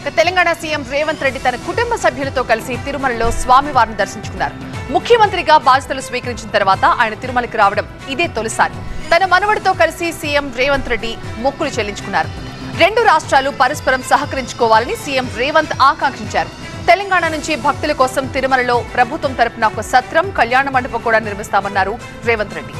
ఇక తెలంగాణ సీఎం రేవంత్ రెడ్డి తన కుటుంబ సభ్యులతో కలిసి తిరుమలలో స్వామివారిని దర్శించుకున్నారు. ముఖ్యమంత్రిగా బాధ్యతలు స్వీకరించిన తర్వాత ఆయన తిరుమలకి రావడం ఇదే తొలిసారి. తన మనవడితో కలిసి సీఎం రేవంత్ రెడ్డి మొక్కులు చెల్లించుకున్నారు. రెండు రాష్ట్రాలు పరస్పరం సహకరించుకోవాలని సీఎం రేవంత్ ఆకాంక్షించారు. తెలంగాణ నుంచి భక్తుల కోసం తిరుమలలో ప్రభుత్వం తరపున ఒక సత్రం కళ్యాణ మండపం కూడా నిర్మిస్తామన్నారు రేవంత్ రెడ్డి.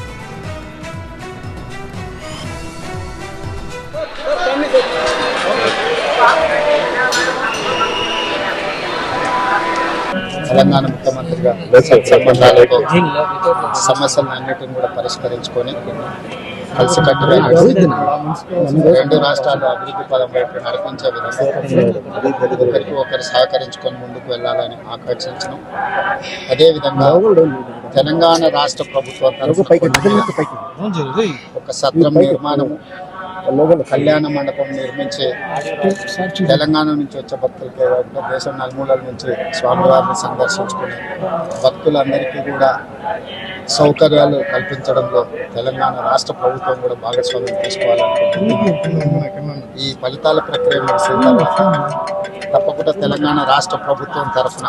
తెలంగాణ ముఖ్యమంత్రిగా సంబంధాలతో సమస్యలను అన్నిటిని కూడా పరిష్కరించుకొని కలిసికట్టుగా రెండు రాష్ట్రాలు అభివృద్ధి పదం వైపు నడిపించే విధంగా ఒకరికి ఒకరు సహకరించుకొని ముందుకు వెళ్ళాలని ఆకాంక్షించడం అదేవిధంగా తెలంగాణ రాష్ట్ర ప్రభుత్వం ఒక సత్రం నిర్మాణము కళ్యాణ మండపం నిర్మించే తెలంగాణ నుంచి వచ్చే భక్తులకే కాకుండా దేశం నలుమూలల నుంచి స్వామివారిని సందర్శించుకునే భక్తులందరికీ కూడా సౌకర్యాలు కల్పించడంలో తెలంగాణ రాష్ట్ర ప్రభుత్వం కూడా భాగస్వామ్యం తీసుకోవాలనుకుంటున్నాం. ఈ ఫలితాల ప్రక్రియ ముగిసిన తర్వాత తప్పకుండా తెలంగాణ రాష్ట్ర ప్రభుత్వం తరఫున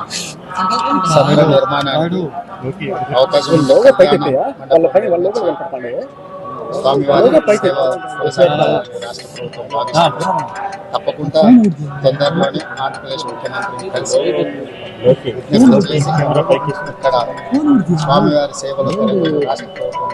సభల నిర్మాణానికి అవకాశం స్వామివారి రాష్ట్ర ప్రభుత్వం తప్పకుండా తొందరలోనే ఆంధ్రప్రదేశ్ ముఖ్యమంత్రిని కలిసి ఇక్కడ స్వామివారి సేవలో రాష్ట్ర ప్రభుత్వం